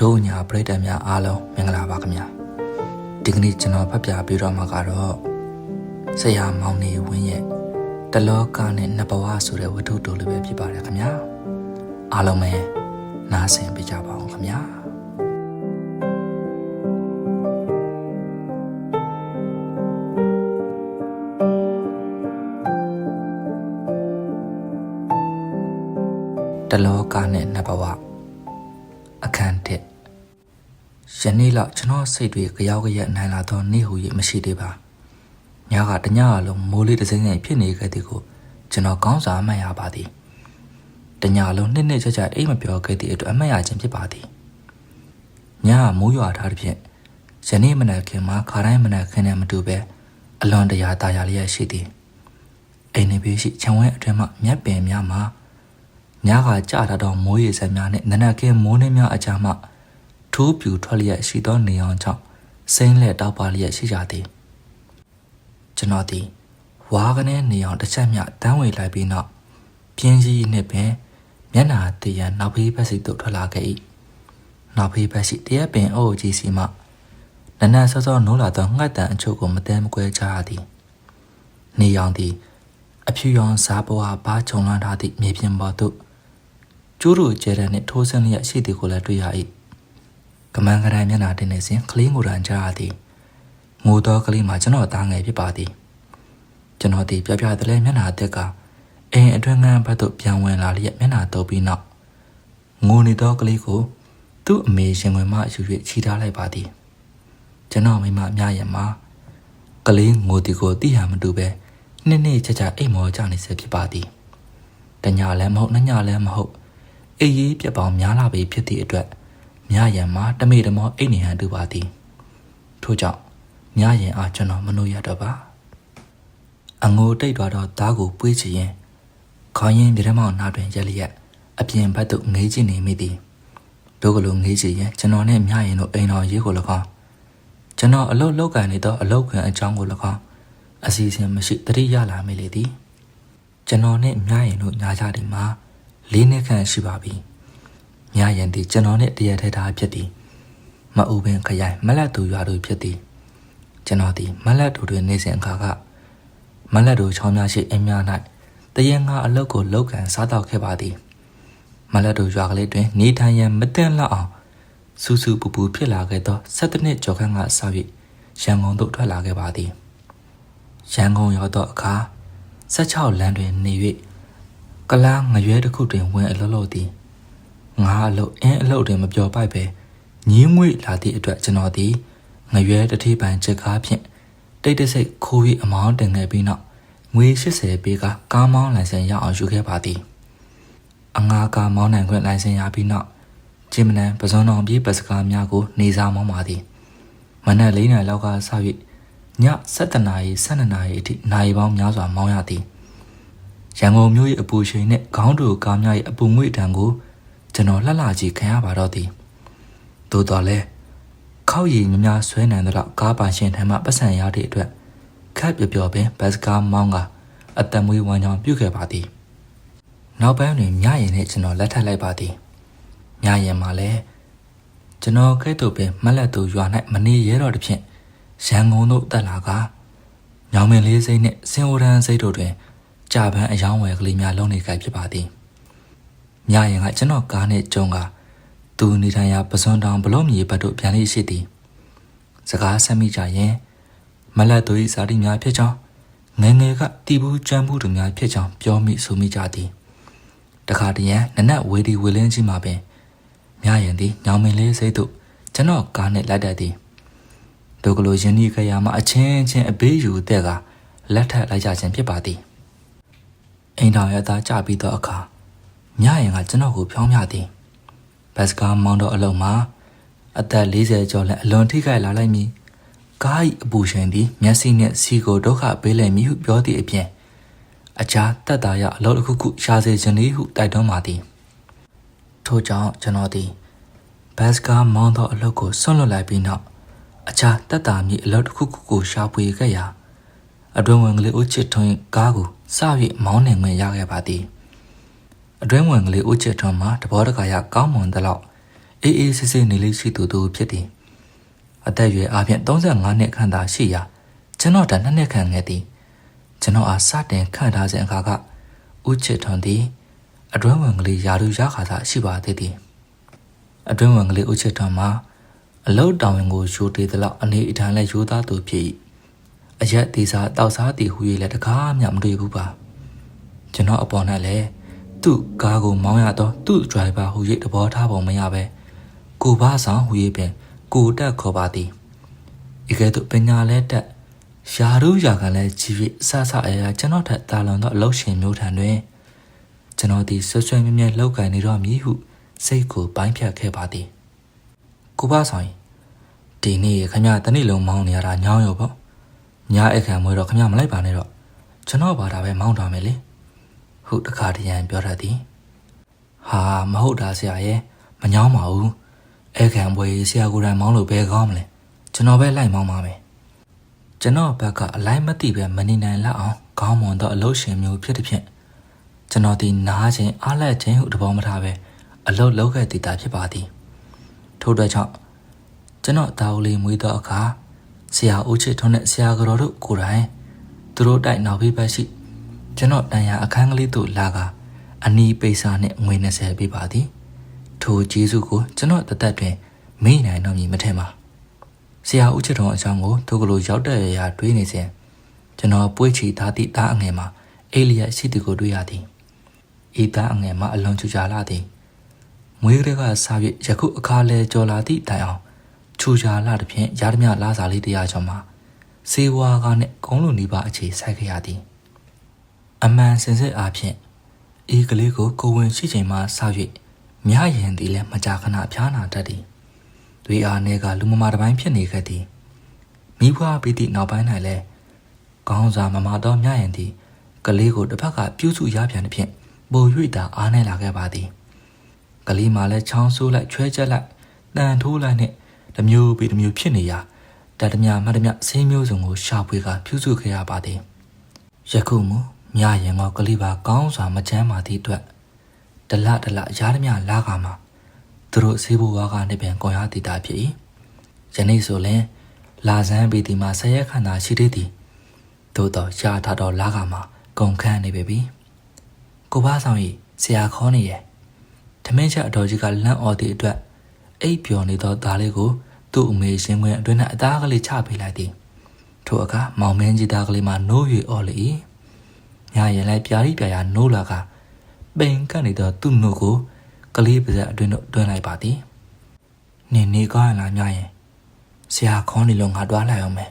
တို့ညာပရိသတ်များအားလုံးမင်္ဂလာပါခင်ဗျာဒီကနေ့ကျွန်တော်ဖတ်ပြပေးတော့မှာကတော့ဆရာမောင်နေဝင်းရဲ့တလောကနဲ့နှစ်ဘဝဆိုတဲ့ဝတ္ထုတိုလေးပဲဖြစ်ပါတယ်ခင်ဗျာအားလုံးပဲနားဆင်ပေးကြပါအောင်ခင်ဗျာတလောကနဲ့နှစ်ဘဝအခန်းတစ် ယနေ့လောက်ကျွန်တော်စိတ်တွေကြောက်ကြက်နိုင်လာတော့နေ့ဟူ၍မရှိသေးပါညကတညအလုံးမိုးလေးတစ်စိမ့်စိမ့်ဖြစ်နေခဲ့သည်ကိုကျွန်တော်ကောင်းစွာအမှတ်ရပါသည်တညလုံးနှစ်နှစ်ချက်ချက်အိမ်မပြောခဲ့သည့်အတွက်အမှတ်ရခြင်းဖြစ်ပါသည်ညကမိုးရွာထားသည်ဖြင့်ယနေ့မနက်ခင်းမှာခါတိုင်းမနက်ခင်းနဲ့မတူပဲအလွန်တရာတာယာလျက်ရှိသည်အိမ်နေပြီးရှိခြံဝဲအတွင်းမှမြက်ပင်များမှာညကကြာလာတော့မိုးရေစက်များနဲ့နနက်ခင်းမိုးနှင်းများအကြားမှ ထိုးပြူထွက်လျက်ရှိသောနေအောင်ကြောင့်စိမ့်လက်တောက်ပါလျက်ရှိကြသည်ကျွန်တော်သည်ဝါကနေနေအောင်တစ်ချက်မျှတန်းဝေလိုက်ပြီးနောက်ပြင်းကြီးနှင့်ပင်မျက်နာတည်ရန်နောက်ဖေးဘက်စီသို့ထွက်လာခဲ့၏နောက်ဖေးဘက်စီတရက်ပင်အိုးကြီးစီမှနနက်စောစောနိုးလာသောငှက်တန်အချို့ကိုမတဲမကွဲကြရသည်နေအောင်သည်အဖြူရောင်စားပွားဘားခြုံလွှမ်းထားသည့်မြေပြင်ပေါ်သို့ကျိုးတို့ကျဲတဲ့နှင့်ထိုးဆင်းလျက်ရှိသည်ကိုလည်းတွေ့ရ၏ ကမန်းကရန်မျက်နာတင်နေစဉ်ကလေးငိုရန်ကြားရသည်ငိုသောကလေးမှာကျွန်တော်သားငယ်ဖြစ်ပါသည်ကျွန်တော်သည်ပြပြတလဲမျက်နာတက်ကအိမ်အတွင်းကန်းဘက်သို့ပြန်ဝင်လာလျက်မျက်နာတုပ်ပြီးနောက်ငိုနေသောကလေးကိုသူ့အမေရှင်ဝင်မှယူ၍ခြိထားလိုက်ပါသည်ကျွန်တော်မိမအများရမှာကလေးငိုတီကိုတိဟန်မတူပဲနှစ်နှစ်ချက်ချက်အိမ်မောကြနေစေဖြစ်ပါသည်တညာလည်းမဟုတ်နှညလည်းမဟုတ်အေးရေးပြက်ပေါင်းများလာပြီဖြစ်သည့်အတွက် မြရံမှာတမေတမောအိတ်နေဟန်တူပါသည်ထို့ကြောင့်မြရံအားကျွန်တော်မနှုတ်ရတော့ပါအငိုတိတ်သွားတော့သားကိုပွေးချရင်ခေါင်းရင်ပြထမောင်နာတွင်ရက်လျက်အပြင်ဘက်သို့ငေးကြည့်နေမိသည်တို့ကလိုငေးကြည့်ရင်ကျွန်တော်နဲ့မြရံတို့အိမ်တော်ရေးကို၎င်းကျွန်တော်အလုတ်လောက်ကန်နေသောအလုတ်ခွင်အကြောင်းကို၎င်းအစီအစဉ်မရှိတတိရလာမိလေသည်ကျွန်တော်နဲ့မြရံတို့ညာကြသည်မှာလေးနှစ်ခန့်ရှိပါပြီ။ မြရန်သည်ကျွန်တော်နဲ့တရက်ထဲသားဖြစ်သည်။မအူပင်ခရိုင်မလက်သူရွာတို့ဖြစ်သည်။ကျွန်တော်သည်မလက်သူတွင်နေစဉ်အခါကမလက်သူချောင်းများရှိအိမ်များ၌တရငါအလုတ်ကိုလောက်ကန်စားတော့ခဲ့ပါသည်။မလက်သူရွာကလေးတွင် နေထိုင်ရန်မတင်လောက်အောင်စူးစူးပူပူဖြစ်လာခဲ့သော၁၇နှစ်ကျော်ခန့်ကစ၍ရန်ကုန်သို့ထွက်လာခဲ့ပါသည်။ရန်ကုန်ရောက်သောအခါ16လမ်းတွင်နေ၍ကလားငရွဲတစ်ခုတွင်ဝင်အလောလောသည် ငါအလုပ်အင်းအလုပ်တွင်မပြောပိုက်ပဲညင်းငွေလာသည့်အတွက်ကျွန်တော်သည်ငရွဲတတိပံချက်ကားဖြင့်တိတ်တဆိတ်ခိုးပြီးအမောင်းတင်ခဲ့ပြီးနောက်ငွေ80ပေးကကားမောင်းလိုင်စင်ရအောင်ယူခဲ့ပါသည်အငါကားမောင်းနိုင်ခွင့်လိုင်စင်ရပြီးနောက်ဂျင်မနန်ပဇွန်တော်ပြေးပတ်စကားများကိုနေစားမောင်းပါသည်မနက်၄နာရီလောက်ကစ၍ည7:00နာရီ12:00နာရီအထိနိုင်ပေါင်းများစွာမောင်းရသည်ရန်ကုန်မြို့၏အပူချိန်နှင့်ခေါင်းတူကားများ၏အပူငွေ့တံကို ကျွန်တော်လှလှကြီးခံရပါတော့သည်သို့တော်လည်းခောက်ရည်များများဆွဲနိုင်သလောက်ကားပါရှင်ထံမှပတ်စံရသည့်အတွက်ခက်ပျော်ပျော်ပင်ဘတ်စကားမောင်းကအသက်မွေးဝမ်းကြောင်းပြုခဲ့ပါသည်နောက်ပိုင်းတွင်မြရင်နဲ့ကျွန်တော်လက်ထပ်လိုက်ပါသည်မြရင်မှာလည်းကျွန်တော်ကဲ့သို့ပင်မလက်သူရွာ၌မနေရတော့သည်ဖြင့်ရန်ကုန်သို့တက်လာကညောင်မင်းလေးစိတ်နှင့်စင်ဝရန်စိတ်တို့တွင်ကြာပန်းအယောင်းဝယ်ကလေးများလုံးနေကြဖြစ်ပါသည်။ ညရင်ကကျွန်တော်ကားနဲ့ကြုံကသူနေထိုင်ရာပစွန်တောင်ဘလို့မြေဘတ်တို့ပြန်လေးရှိသည်။စကားဆက်မိကြရင်မလတ်တို့၏ဇာတိများဖြစ်ကြောင်းငယ်ငယ်ကတီဘူးကြမ်းမှုတို့များဖြစ်ကြောင်းပြောမိဆိုမိကြသည်။တခါတည်းရန်နနက်ဝေဒီဝေလင်းကြီးမှာပင်ညရင်သည်ညောင်မင်းလေးစိတ်တို့ကျွန်တော်ကားနဲ့လိုက်တတ်သည်။ဒုကလိုယင်းဤခရာမှာအချင်းချင်းအဘေးယူတဲ့ကလက်ထပ်လိုက်ကြခြင်းဖြစ်ပါသည်။အိမ်တော်ရသားကြပြီးတော့အခါ ညရင်ကကျွန်တော်ကိုဖြောင်းပြသည်ဘတ်စကားမောင်းတော့အလုံးမှာအသက်40ကျော်လက်အလွန်ထိခိုက်လာလိုက်မည်ကား၏အပူရှင်သည်မျက်စိနှင့်စီကိုဒုက္ခပေးလိုက်မည်ဟုပြောသည့်အပြင်အခြားတက်တာရအလုပ်တစ်ခုခုရှာစေခြင်းသည်ဟုတိုက်တွန်းပါသည်ထို့ကြောင့်ကျွန်တော်သည်ဘတ်စကားမောင်းသောအလုပ်ကိုဆွန့်လွတ်လိုက်ပြီးနောက်အခြားတက်တာမည်အလုပ်တစ်ခုခုကိုရှာဖွေခဲ့ရာအတွင်းဝင်ကလေးဦးချစ်ထွန်းကားကိုစ၍မောင်းနှင်ခွင့်ရခဲ့ပါသည် အတွင်းဝင်ကလေးဦးချစ်ထွန်းမှာတဘောတကာရကောင်းမွန်သလောက်အေးအေးဆေးဆေးနေလေးရှိသူသူဖြစ်သည်အသက်အရွယ်အားဖြင့်35နှစ်ခန့်သာရှိရာကျွန်တော်တနှစ်နှစ်ခန့်ငယ်သည်ကျွန်တော်အားစတင်ခန့်ထားစဉ်အခါကဥချစ်ထွန်သည်အတွင်းဝင်ကလေးယာရုရခါသာရှိပါသေးသည်အတွင်းဝင်ကလေးဥချစ်ထွန်မှာအလုတ်တောင်ဝင်ကိုယူတည်သလောက်အနေအထိုင်လဲယူသားသူဖြစ်၏အရက်သေးစားတောက်စားတည်ဟူ၍လည်းတကားမှမတွေ့ဘူးပါကျွန်တော်အပေါ်၌လည်း သူ့ကားကိုမောင်းရတော့သူ့ဒရိုင်ဘာဟူ၍တဘောထားပုံမရပဲကိုဘာဆောင်ဟူ၍ပင်ကိုတက်ခေါ်ပါသည်ဤကဲ့သို့ပညာလဲတက်ယာရုယာကလည်းကြီး၍ဆဆအရာကျွန်တော်ထက်တာလွန်သောအလုပ်ရှင်မျိုးထံတွင်ကျွန်တော်သည်ဆွဆွဲမြဲမြဲလောက်ကင်နေတော့မည်ဟုစိတ်ကိုပိုင်းဖြတ်ခဲ့ပါသည်ကိုဘာဆောင်ဒီနေ့ခမရတနေ့လုံးမောင်းနေရတာညောင်းရောပေါ့ညာအခမ်းမွေးတော့ခမရမလိုက်ပါနဲ့တော့ကျွန်တော်ဘာသာပဲမောင်းထားမယ်လေ ဟုတခါတရံပြောတတ်သည်ဟာမဟုတ်တာဆရာရဲ့မညောင်းပါဘူးအခမ်းပွဲဆရာကိုယ်တိုင်မောင်းလို့ဘယ်ကောင်းမလဲကျွန်တော်ပဲလိုက်မောင်းပါမယ်ကျွန်တော်ဘက်ကအလိုက်မသိပဲမနေနိုင်လောက်အောင်ခေါင်းမွန်တော့အလို့ရှင်မျိုးဖြစ်တဲ့ဖြင့်ကျွန်တော်ဒီနားခြင်းအားလက်ခြင်းဟုတဘောမထားပဲအလုတ်လောက်ခဲ့တည်တာဖြစ်ပါသည်ထို့အတွက်ကြောင့်ကျွန်တော်တာဦးလေးမွေးတော့အခါဆရာဦးချစ်ထွန်းနဲ့ဆရာကတော်တို့ကိုယ်တိုင်သူတို့တိုက်နောက်ဘေးဘက်ရှိ ကျွန်တော်တန်ရာအခန်းကလေးသို့လာကအနီးပိစာနဲ့ငွေ20ပေးပါသည်ထိုကျေးဇူးကိုကျွန်တော်တသက်တွင်မေ့နိုင်တော့မည်မထင်ပါဆရာဦးချစ်ထွန်းအကြောင်းကိုသူကလေးရောက်တဲ့ရာတွေးနေစဉ်ကျွန်တော်ပွေးချီသားသည့်သားအငယ်မှာအေလီယရှိသူကိုတွေ့ရသည်ဤသားအငယ်မှာအလွန်ချူချာလာသည်မွေးကလေးကစား၍ယခုအခါလဲကြော်လာသည့်တိုင်အောင်ချူချာလာသည်ဖြင့်ရသမျှလာစာလေးတရားကျော်မှာစေဝါကနှင့်ကုန်းလူနီးပါအခြေဆိုင်ခဲ့ရသည် အမှန်စင်စစ်အားဖြင့်ဤကလေးကိုကိုဝင်ရှိချိန်မှစ၍မြရင်သည်လည်းမကြာခဏဖျားနာတတ်သည်တွေအားနေကလူမမာတစ်ပိုင်းဖြစ်နေခဲ့သည်မိဘပြီးသည့်နောက်ပိုင်း၌လည်းကောင်းစွာမမတော်မြရင်သည်ကလေးကိုတစ်ဖက်ကပြုစုရပြန်သည်ဖြင့်ပို၍သာအားနေလာခဲ့ပါသည်ကလေးမှလည်းချောင်းဆိုးလိုက်ချွဲချက်လိုက်တန်ထိုးလိုက်နဲ့တမျိုးပြီးတမျိုးဖြစ်နေရာတတမြမတ်တမြဆေးမျိုးစုံကိုရှာဖွေကပြုစုခဲ့ရပါသည်ယခုမူ မြရင်ကကလေးပါကောင်းစွာမချမ်းပါသည့်အတွက်ဒလဒလရားသမျှလာကမှာသူတို့ဆေးဘိုးဝါကနေပြန်ကွန်ရတည်တာဖြစ်၏ယနေ့ဆိုရင်လာဇန်းပေတီမှာဆရက်ခန္ဓာရှိသေးသည်သို့တော့ရှားထားတော့လာကမှာဂုံခန့်နေပြီကိုဘာဆောင်၏ဆရာခေါ်နေရဲ့ထမင်းချက်အတော်ကြီးကလန့်အော်သည့်အတွက်အိပ်ပျော်နေသောသားလေးကိုသူ့အမေရှင်ခွင်အတွင်း၌အသားကလေးချပေးလိုက်သည်ထိုအခါမောင်မင်းကြီးသားကလေးမှနိုး၍အော်လေ၏ ညရင်လိုက်ပြာရီပြာရာနိုးလာကပိန်ကပ်နေသောသူ့နှုတ်ကိုကလေးပါးစပ်အတွင်းသို့တွန်းလိုက်ပါသည်နင်နေကောင်းလားညရင်ဆရာခေါင်းနေလုံးငါတွားလိုက်အောင်မယ်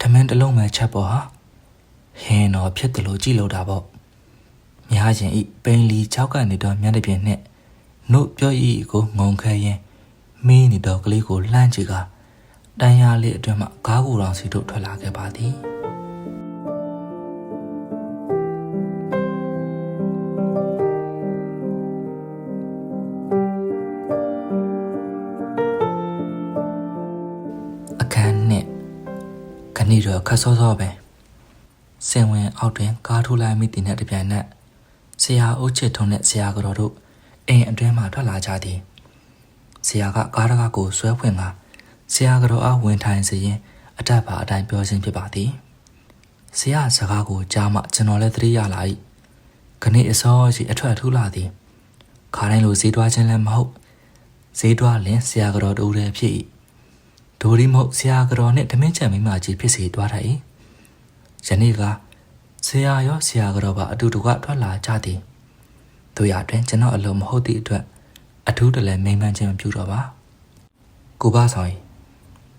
ထမင်းတစ်လုံးပဲချက်ပေါ်ဟာဟင်းတော့ဖြစ်တယ်လို့ကြည့်လို့တာပေါ့များရင်ဤပိန်လီ၆ကနေတော့မျက်နှာပြင်နဲ့နှုတ်ပြောဤကိုငုံခဲရင်မင်းနေတော့ကလေးကိုလှမ်းကြည့်ကတန်ရာလေးအတွင်းမှကားကိုယ်တော်စီတို့ထွက်လာခဲ့ပါသည် ခဏီတော့ခတ်စောစောပဲစင်ဝင်အောက်တွင်ကားထိုးလိုက်မိတင်တဲ့တပြိုင်နက်ဆရာအုတ်ချစ်ထုံးနဲ့ဆရာကတော်တို့အိမ်အတွင်းမှထွက်လာကြသည်ဆရာကကားတကားကိုဆွဲဖွင့်ကဆရာကတော်အားဝင်ထိုင်စေရင်အတတ်ပါအတိုင်းပြောခြင်းဖြစ်ပါသည်ဆရာစကားကိုကြားမှကျွန်တော်လည်းသတိရလာ၏ခဏအစောရှိအထွက်ထူးလာသည်ခါတိုင်းလိုဈေးတွားခြင်းလည်းမဟုတ်ဈေးတွားလင်ဆရာကတော်တူတယ်ဖြစ်၏ ဒိုရီမဟုတ်ဆရာကတော်နှင့်ဓမင်းချံမိမကြီးဖြစ်စေတွားထိုင်၏ယနေ့ကဆရာရောဆရာကတော်ပါအတူတူကထွက်လာကြသည်တို့ရအတွင်ကျွန်တော်အလုံးမဟုတ်သည့်အတွက်အထူးတလည်းမိမ့်မှန်းခြင်းမပြုတော့ပါကိုပါဆောင်ရင်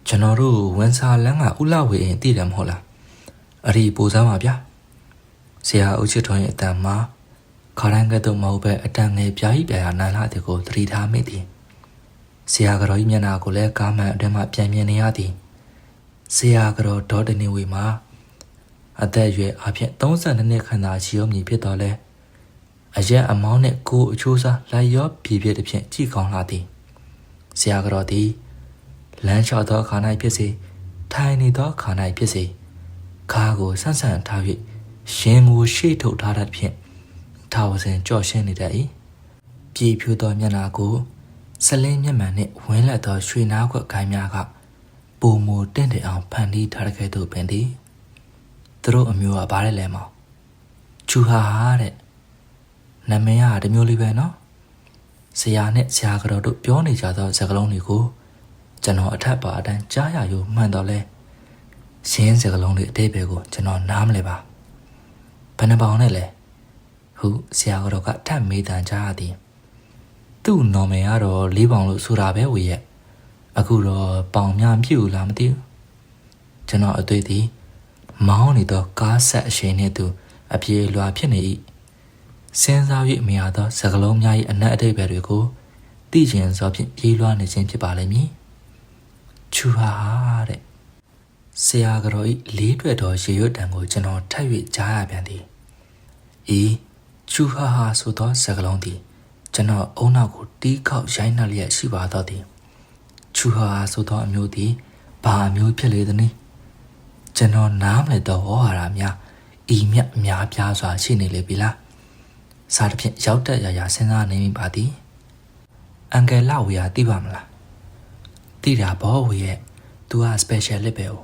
ကျွန်တော်တို့ဝန်စာလန်းကဥလဝေရင်တည်တယ်မဟုတ်လားအဲ့ဒီပူစားပါဗျာဆရာအုတ်ချစ်ထွန်းရဲ့အတန်မှာခါရန်ကဲ့သို့မဟုတ်ပဲအတန်ငယ်ပြားကြီးပြားရနိုင်လာတဲ့ကိုသတိထားမိသည် ဆရာကတော်ကြီးမျက်နှာကိုလည်းကားမှန်အတွင်းမှပြန်မြင်နေရသည်ဆရာကတော်ဒေါ်တနေဝေမှာအသက်အရွယ်အဖြစ်32နှစ်ခန့်သာရှိအောင်မြည်ဖြစ်တော်လဲအရက်အမောင်းနဲ့ကိုအချိုးစားလိုက်ရောပြည့်ပြည့်တစ်ဖြင့်ကြည်ကောင်းလာသည်ဆရာကတော်သည်လမ်းလျှောက်သောခါ၌ဖြစ်စေထိုင်နေသောခါ၌ဖြစ်စေခါကိုဆန့်ဆန့်ထား၍ရှင်ကိုရှေ့ထုတ်ထားတဲ့ဖြင့်ထာဝစဉ်ကြော့ရှင်းနေတတ်၏ပြည်ဖြူသောမျက်နှာကို ဆလင်းမျက်မှန်နှင့်ဝင်းလက်သောရွှေနားခွက်ခိုင်းများကပုံမူတင့်တယ်အောင်ဖန်တီးထားတဲ့ကဲ့သို့ပင်သည်သူတို့အမျိုးကဘာလဲလဲမောင်ချူဟာဟာတဲ့နာမည်ကတမျိုးလေးပဲနော်ဆရာနဲ့ဆရာကတော့တို့ပြောနေကြသောစကားလုံးတွေကိုကျွန်တော်အထက်ပါအတန်းကြားရယူမှန်တော့လဲရှင်းစကားလုံးတွေအသေးပဲကိုကျွန်တော်နားမလဲပါဘယ်နှပေါင်နဲ့လဲဟုဆရာကတော့ကထပ်မေးတန်ကြားရသည် သူ့နော်မယ်ကတော့၄ပေါင်လို့ဆိုတာပဲဝေရဲ့အခုတော့ပေါင်များပြည့်လားမသိဘူးကျွန်တော်အတွေ့အထိမောင်းနေသောကားဆက်အရှိန်နှင့်သူ အပြေလွာဖြစ်နေ၏စဉ်းစား၍အမြာသောစကလုံးများ၏အနက်အထိပ်ပဲတွေကိုသိကျင်စွာဖြင့်ပြေးလွှားနေခြင်းဖြစ်ပါလိမ့်မည်ချူဟာတဲ့ဆရာကတော်၏လေးတွေ့တော်ရေရွတ်တံကိုကျွန်တော်ထပ်၍ကြားရပြန်သည်အေးချူဟာဟာဆိုသောစကလုံးသည် ကျွန်တော်အုံနောက်ကိုတီးခေါက်ရိုင်းနှက်လျက်ရှိပါတော့သည်ချူဟာဟာဆိုသောအမျိုးသည်ဘာအမျိုးဖြစ်လေသနည်းကျွန်တော်နားမလည်တော့ဟောဟာရများဤမြတ်အများပြားစွာရှိနေလေပြီလားစားတစ်ဖြင့်ရောက်တက်ရရစဉ်းစားနေမိပါသည်အန်ကယ်လာဝေယာသိပါမလားသိတာဘောဝေရဲ့ तू က special လစ်ပဲ哦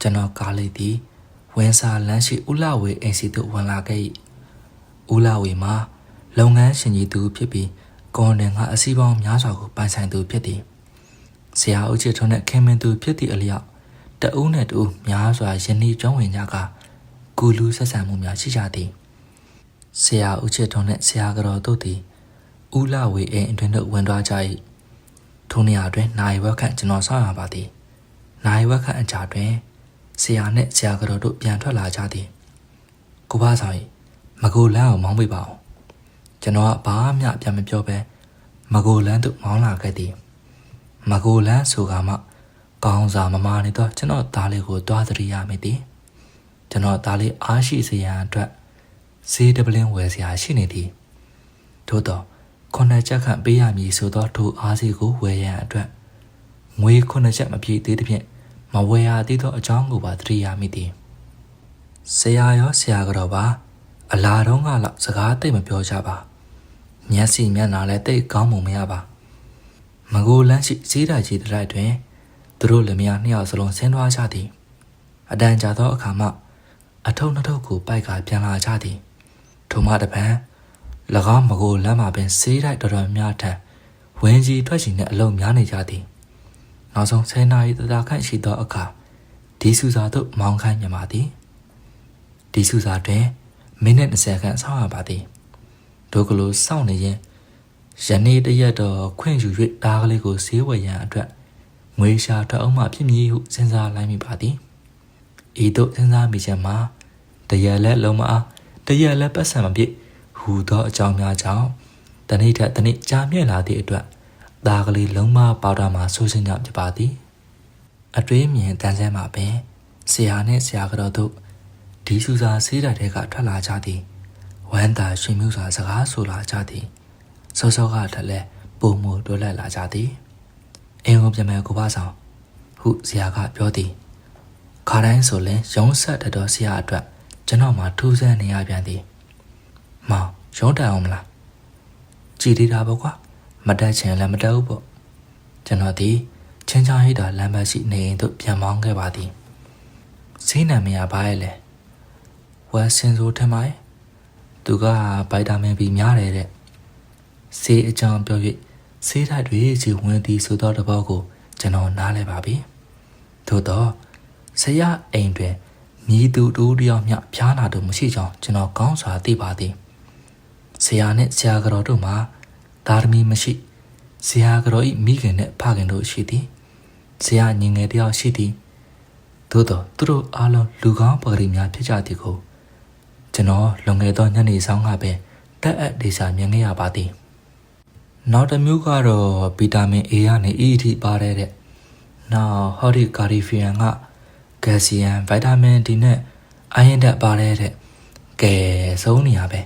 ကျွန်တော်ကားလေးသည်ဝင်းစာလမ်းရှိဦးလာဝေအိမ်စီသို့ဝင်လာခဲ့၏ဦးလာဝေမှာ လုပ်ငန်းရှင်ကြီးသူဖြစ်ပြီးကွန်တင်ကအစည်းပေါင်းများစွာကိုပိုင်ဆိုင်သူဖြစ်သည်ဆရာဦးချစ်ထွန်းနဲ့ခင်မင်သူဖြစ်သည့်အလျောက်တအုပ်နဲ့တအုပ်များစွာယနေ့ကျွမ်းဝင်ကြကကူလူဆက်ဆံမှုများရှိကြသည်ဆရာဦးချစ်ထွန်းနဲ့ဆရာကတော်တို့သည်ဦးလာဝေအိမ်အတွင်းသို့ဝင်သွားကြ၏ထိုနေရာတွင်နိုင်ဝက်ခန့်ကျွန်တော်ဆောက်ရပါသည်နိုင်ဝက်ခန့်အကြာတွင်ဆရာနှင့်ဆရာကတော်တို့ပြန်ထွက်လာကြသည်ကိုပါဆောင်၏မကိုလန်းအောင်မောင်းပေးပါအောင် ကျွန်တော်ကဘာမှပြန်မပြောပဲမကိုလန်းသို့မောင်းလာခဲ့သည်မကိုလန်းဆိုကမှကောင်းစာမမာနေတော့ကျွန်တော်သားလေးကိုတွားသတိရမိသည်ကျွန်တော်သားလေးအားရှိစေရန်အတွက်ဈေးတပလင်းဝယ်စရာရှိနေသည်ထို့တော့ခုနှစ်ချက်ခန့်ပေးရမည်ဆိုသောထိုအားစီကိုဝယ်ရန်အတွက်ငွေခုနှစ်ချက်မပြည့်သေးသဖြင့်မဝယ်ရသေးသောအကြောင်းကိုပါသတိရမိသည်ဆရာရောဆရာကတော့ပါ အလာတော့ကလောက်စကားတိတ်မပြောကြပါ မျက်စိမျက်နှာလည်းတိတ်ကောင်းမှုမရပါမကိုလန်းရှိဈေးတိုင်ကြီးတိုက်တွင်သူတို့လင်မယားနှစ်ယောက်စလုံးဆင်းသွားကြသည်အတန်ကြာသောအခါမှအထုံနှထုပ်ကိုပိုက်ကပြန်လာကြသည်ထိုမှတပံ၎င်းမကိုလမ်းမှာပင်ဈေးတိုက်တော်တော်များထန်ဝင်းကြီးထွက်ချင်တဲ့အလုံးများနေကြသည်နောက်ဆုံး10နာရီတသာခန့်ရှိသောအခါဒီစုစာသို့မောင်းခိုင်းမြမာသည်ဒီစုစာတွင်မိနစ်20ခန့်ဆောင်းရပါသည် ဒုကလိုစောင့်နေရင်ယနေ့တရက်တော့ခွင့်ယူ၍ဒါကလေးကိုဈေးဝယ်ရန်အတွက်ငွေရှာထွက်အောင်မှဖြစ်မည်ဟုစဉ်းစားလိုက်မိပါသည်ဤသို့စဉ်းစားမိချက်မှာတရက်လက်လုံးမအားတရက်လက်ပတ်စံမပြည့်ဟူသောအကြောင်းများကြောင့်တနေ့ထက်တနေ့ကြာမြင့်လာသည့်အတွက်ဒါကလေးလုံးမပေါတာမှာဆိုးစင်းကြဖြစ်ပါသည်အတွေးမြင်တန်းဆန်းမှာပင်ဆရာနှင့်ဆရာကတော်တို့ဒီစုစာဆေးတိုက်တဲ့ကထွက်လာကြသည် ဝမ်းသာရှင်မှုစွာစကားဆိုလာကြသည်စောစောကထက်လဲပုံမူတွဲလက်လာကြသည်အင်ကိုပြန်မဲ့ကိုပါဆောင်ဟုဆရာကပြောသည်ခါတိုင်းဆိုရင်ရုံးဆက်တတော်ဆရာအတွက်ကျွန်တော်မှထူးဆန်းနေရပြန်သည်မောင်ရုံးတက်အောင်မလားကြည်သေးတာပေါ့ကွာမတက်ချင်လည်းမတက်ဘူးပေါ့ကျွန်တော်ဒီချင်းချာဟိတာလမ်းဘက်ရှိနေရင်တို့ပြန်မောင်းခဲ့ပါသည်ဈေးနံမရပါရဲ့လေဝက်စင်ဆိုထင်ပါရဲ့ သူကဗိုက်တာမင် B များတယ်တဲ့ဈေးအကြောင်းပြော၍ဈေးထိုက်တွေစီဝင်သည်ဆိုသောတဘောကိုကျွန်တော်နားလဲပါပြီသို့တော့ဆရာအိမ်တွင်မြည်သူတူတယောက်မျှဖျားနာသူမရှိကြောင်းကျွန်တော်ကောင်းစွာသိပါသည်ဆရာနှင့်ဆရာကတော်တို့မှာဒါရမီမရှိဆရာကတော်ဤမိခင်နှင့်ဖခင်တို့ရှိသည်ဆရာညီငယ်တယောက်ရှိသည်သို့တော့သူတို့အားလုံးလူကောင်းပဂရီများဖြစ်ကြသည်ကို ကျွန်တော်လွန်ခဲ့သောညနေဆောင်ကပင်တက်အပ်ဒေစာမြင်ခဲ့ရပါသည်နောက်တစ်မျိုးကတော့ဗီတာမင် A ကနေ E အထိပါတယ်တဲ့နောက်ဟောဒီကာရီဖီယန်ကကယ်ဆီယမ်ဗိုက်တာမင် D နဲ့အိုင်ယန်ဓာတ်ပါတယ်တဲ့ကဲဆုံးနေရပဲ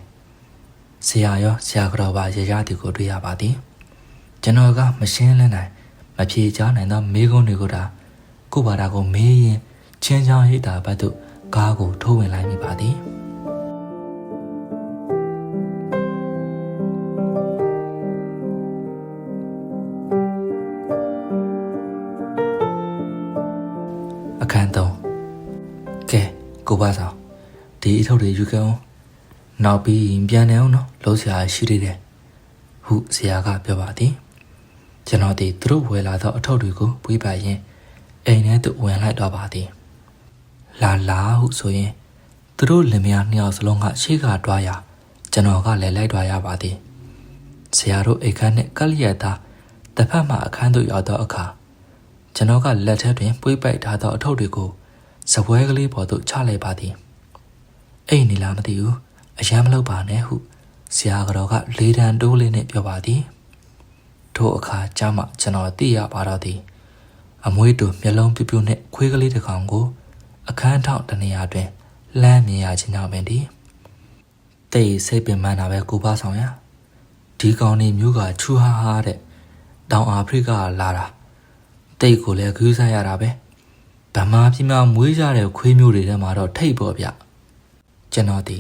ဆရာရောဆရာကတော့ပါရရသူကိုတွေ့ရပါသည်ကျွန်တော်ကမရှင်းလင်းနိုင်မဖြေချနိုင်သောမေးခွန်းတွေကိုဒါကိုပါတာကိုမေးရင်ချင်းချောင်းဟိတာဘတ်တို့ကားကိုထိုးဝင်လိုက်မိပါသည် ဒီအထုပ်တွေယူခဲ့အောင်နောက်ပြီးပြန်နေအောင်နော်လုံးစရာရှိသေးတယ်ဟုဆရာကပြောပါသည်ကျွန်တော်ဒီသူတို့ဝယ်လာသောအထုပ်တွေကိုပွေးပါရင်အိမ်ထဲသို့ဝင်လိုက်တော့ပါသည်လာလာဟုဆိုရင်သူတို့လင်မယားနှစ်ယောက်စလုံးကရှေ့ကတွားရကျွန်တော်ကလည်းလိုက်တွားရပါသည်ဆရာတို့အိတ်ခမ်းနှင့်ကလျက်သားတစ်ဖက်မှအခန်းသို့ရောက်သောအခါကျွန်တော်ကလက်ထက်တွင်ပွေးပိုက်ထားသောအထုပ်တွေကိုစပွဲကလေးပေါ်သို့ချလိုက်ပါသည် အိမ်နေလားမသိဘူးအယမ်းမလုပ်ပါနဲ့ဟုဆရာကတော်ကလေတံတိုးလေးနဲ့ပြောပါသည်ထို့အခါကျမှကျွန်တော်သိရပါတော့သည် အမွေးတူမျက်လုံးပြူးပြူးနဲ့ခွေးကလေးတစ်ကောင်ကို အခန်းထောက်တနေရာတွင်လှမ်းမြင်ရခြင်းကြောင့်ပင်ဒီတိတ်စိတ်ပင်ပန်းတာပဲကိုပါဆောင်ရဒီကောင်နေမျိုးကချူဟာဟာတဲ့တောင်အာဖရိကကလာတာတိတ်ကိုလည်းခူးဆိုင်ရတာပဲဗမာပြည်မှာမွေးကြတဲ့ခွေးမျိုးတွေထဲမှာတော့ထိတ်ပေါ့ဗျ ကျွန်တော်ဒီ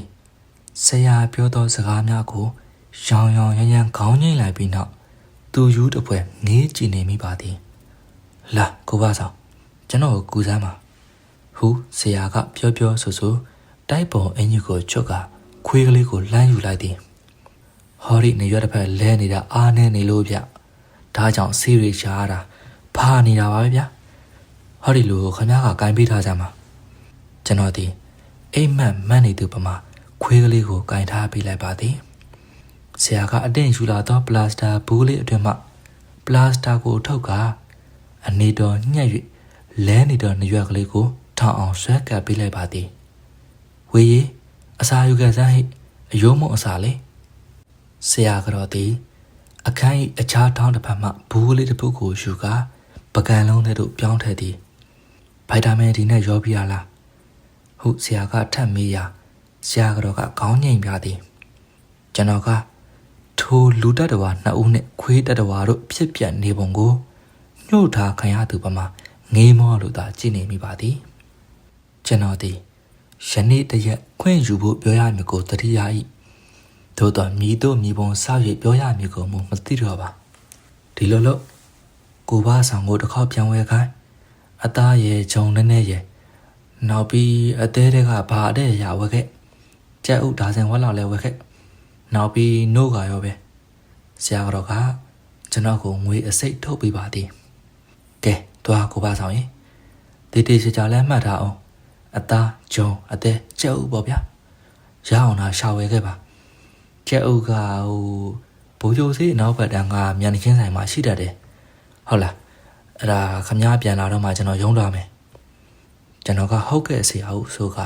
ဆရာပြောသောစကားများကိုရောင်ရောင်ရမ်းရမ်းခေါင်းငိမ့်လိုက်ပြီးနောက်သူယူတစ်ပွဲငေးကြည့်နေမိပါသည်လာကိုပါဆောင်ကျွန်တော်ကိုကူစမ်းပါဟူဆရာကပြောပြောဆိုဆိုတိုက်ပုံအင်ကြီးကိုချွတ်ကခွေးကလေးကိုလှမ်းယူလိုက်သည်ဟောဒီနေရွက်တစ်ဖက်လဲနေတာအားနေနေလို့ဗျဒါကြောင့်စီရီရှားတာဖာနေတာပါပဲဗျဟောဒီလူကိုခမ ्या ကကင်ပေးထားကြမှာကျွန်တော်ဒီ အိမ်မက်မတ်နေသူပမာခွေးကလေးကိုကင်ထားပေးလိုက်ပါသည်ဆရာကအတင်းယူလာသော ပလတ်စတာဘူးလေးအတွင်မှပလတ်စတာကိုထုတ်ကာအနေတော်ညှက်၍လဲနေတော်နရွက်ကလေးကိုထောင်အောင်ဆွဲကပ်ပေးလိုက်ပါသည်ဝေရီအစာယူခဲ့စမ်းဟိအယိုးမုံအစာလေဆရာကတော်သည်အခန်း၏အခြားထောင်းတစ်ဖက်မှဘူးလေးတစ်ပုဒ်ကိုယူကာပကံလုံးထဲသို့ပြောင်းထည့်သည်ဗိုက်တာမင်ဒီနဲ့ရောပြရလား ဟုဆရာကထပ်မေးရာဆရာကတော်ကခေါင်းငိမ့်ပြသည်ကျွန်တော်ကထိုလူတတဝါနှစ်ဦးနှင့်ခွေးတတဝါတို့ဖြစ်ပြနေပုံကိုညှို့ထားခံရသူပမာငေးမောလို့သာကြည်နေမိပါသည်ကျွန်တော်သည်ယနေ့တရက်ခွင့်ယူဖို့ပြောရမည်ကိုတတိယ၏သို့တော်မြည်တို့မြည်ပုံစောက်၍ပြောရမည်ကိုမမသိတော့ပါဒီလိုလို့ကိုဘာဆောင်ကိုတစ်ခေါက်ပြန်ဝဲခိုင်းအသားရဲ့ဂျုံနဲ့နဲ့ရဲ့ နောက်ပြီးအသေးတွေကဘာအတဲ့ရဝဲခဲ့ကြက်ဥဒါစင်ဝက်လောက်လဲဝဲခဲ့နောက်ပြီးနို့ကရောပဲဆရာတော်ကကျွန်တော်ကိုငွေအစိတ်ထုတ်ပေးပါသည်ကဲသွားကိုပါဆောင်ရင်တေးတေးချာချာလဲမှတ်ထားအောင်အသားဂျုံအသေးကြက်ဥပေါ့ဗျာရအောင်လားရှာဝဲခဲ့ပါကြက်ဥကဟိုဘိုးကျိုးစေးနောက်ဘက်တန်းကမြန်ချင်းဆိုင်မှာရှိတတ်တယ်ဟုတ်လားအဲ့ဒါခမ ्या ပြန်လာတော့မှကျွန်တော်ရုံးသွားမယ် ကျွန်တော်ကဟုတ်ကဲ့ဆရာဟုဆိုက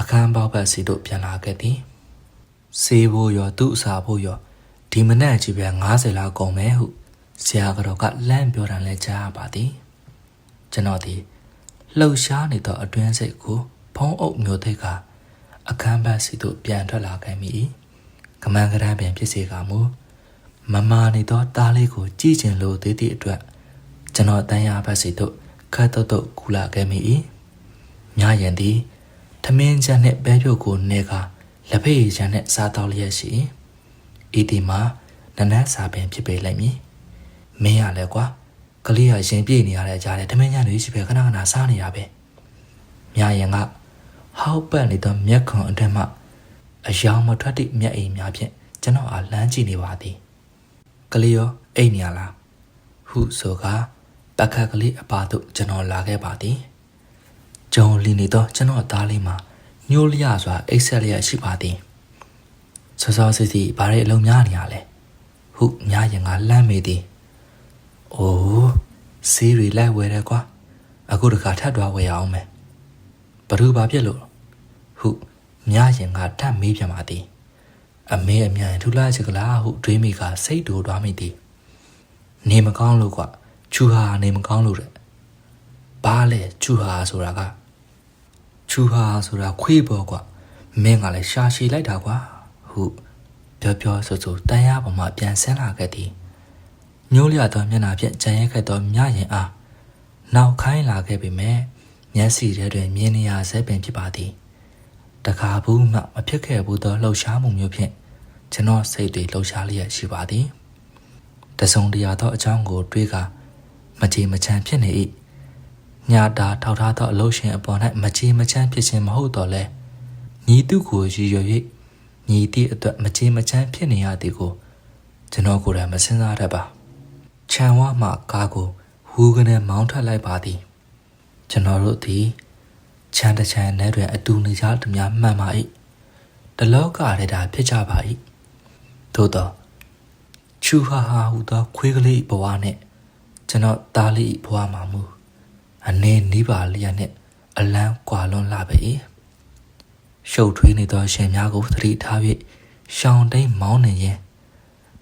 အခန်းပေါက်ဘက်စီတို့ပြန်လာခဲ့သည်စေးဖို့ရောသူ့အစာဖို့ရောဒီမနက်ကြီးပဲ90လောက်ကုန်မယ်ဟုဆရာကတော့ကလန့်ပြောတာလဲကြားရပါသည်ကျွန်တော်ဒီလှုပ်ရှားနေသောအတွင်းစိတ်ကိုဖုံးအုပ်မျိုးသိကအခန်းဘက်စီသို့ပြန်ထွက်လာခဲ့မိကမန်းကရန်ပင်ဖြစ်စေကမူမမာနေသောတားလေးကိုကြည့်ကျင်လို့သေးသည့်အတွက်ကျွန်တော်တန်ရာဘက်စီသို့ခတ်တော့တော့ကူလာခဲ့မိ၏ ညရင်သည်ထမင်းချမ်းနှင့်ပဲပြုတ်ကိုနေကလက်ဖေးချမ်းနှင့်စားတော်လျက်ရှိဤဒီမှာနနတ်စာပင်ဖြစ်ပေလိုက်မည်မင်းရလဲကွာကလေးရရင်ပြေးနေရတဲ့ကြားတဲ့ထမင်းညတွေရှိပဲခဏခဏစားနေရပဲမြရင်ကဟောက်ပတ်နေသောမျက်ခွန်အတွင်းမှအယောင်မထွက်သည့်မျက်အိမ်များဖြင့်ကျွန်တော်အားလမ်းကြည့်နေပါသည်ကလေးရောအိတ်နေရလားဟုဆိုကားပကတ်ကလေးအပါသို့ကျွန်တော်လာခဲ့ပါသည် ဂျုံလီနေသောကျွန်တော်သားလေးမှာညှိုးလျစွာအိတ်ဆက်လျက်ရှိပါသည်စောစောစီစီဘာတွေအလုံးများနေရလဲဟုညရင်ကလှမ်းမိသည်အိုးစီးရီလိုက်ဝဲတယ်ကွာအခုတခါထပ်သွားဝဲရအောင်မယ်ဘသူဘာဖြစ်လို့ဟုညရင်ကထပ်မေးပြန်ပါသည်အမေအမြန်ထူလာချက်ကလားဟုတွေးမိကစိတ်တူသွားမိသည်နေမကောင်းလို့ကွာချူဟာနေမကောင်းလို့တဲ့ဘာလဲချူဟာဆိုတာက ချူဟာဆိုတာခွေးပေါ်ကွာမင်းကလည်းရှာရှည်လိုက်တာကွာဟုပြောပြောဆိုဆိုတန်ရပေါ်မှာပြန်ဆင်းလာခဲ့သည်ညိုးလျသောမျက်နှာဖြင့်ကြံရဲခဲ့သောမြရင်အားနောက်ခိုင်းလာခဲ့ပေမဲ့မျက်စိထဲတွင်မြင်နေရဆဲပင်ဖြစ်ပါသည်တခါဘူးမှမဖြစ်ခဲ့ဘူးသောလှုပ်ရှားမှုမျိုးဖြင့်ကျွန်တော်စိတ်တွေလှုပ်ရှားလျက်ရှိပါသည်တစုံတရာသောအကြောင်းကိုတွေးကမကြေမချမ်းဖြစ်နေ၏ ညာတာထောက်ထားသောအလို့ရှင်အပေါ်၌မချေမချမ်းဖြစ်ခြင်းမဟုတ်တော့လဲညီသူကိုရည်ရွယ်၍ညီသည့်အတွက်မချေမချမ်းဖြစ်နေရသည်ကိုကျွန်တော်ကိုယ်တိုင်မစဉ်းစားတတ်ပါခြံဝမှကားကိုဟူးကနေမောင်းထွက်လိုက်ပါသည်ကျွန်တော်တို့သည်ခြံတစ်ခြံထဲတွင်အတူနေကြသည်များမှန်ပါ၏တလောကရတာဖြစ်ကြပါ၏သို့တော့ချူဟာဟာဟူသောခွေးကလေးဘဝနှင့်ကျွန်တော်သားလေးဘဝမှာမူ အနေနီးပါလျက်နှင့်အလန်းကွာလွန်လာပေ၏ရှုပ်ထွေးနေသောရှင်များကိုသတိထား၍ရှောင်းတိန်မောင်းနေရင်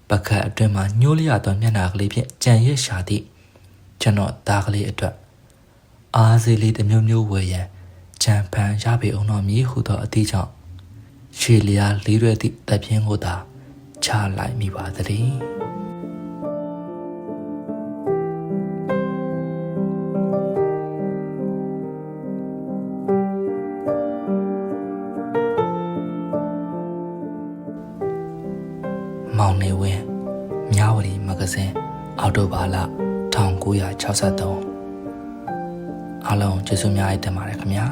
ပကတ်အတွင်းမှညှိုးလျသောမျက်နှာကလေးဖြင့်ကြံရစ်ရှာသည့်ကျွန်တော်သားကလေးအတွက်အားစေးလေးတစ်မျိုးမျိုးဝယ်ရန်ကြံဖန်ရပေအောင်တော်မည်ဟုသောအသည့်ကြောင့်ရှေလျာလေးရွယ်သည့်တပ်ပြင်းကိုသာချလိုက်မိပါသတည်း 1963အားလုံးကျေးဇူးများတင်ပါတယ်ခင်ဗျာ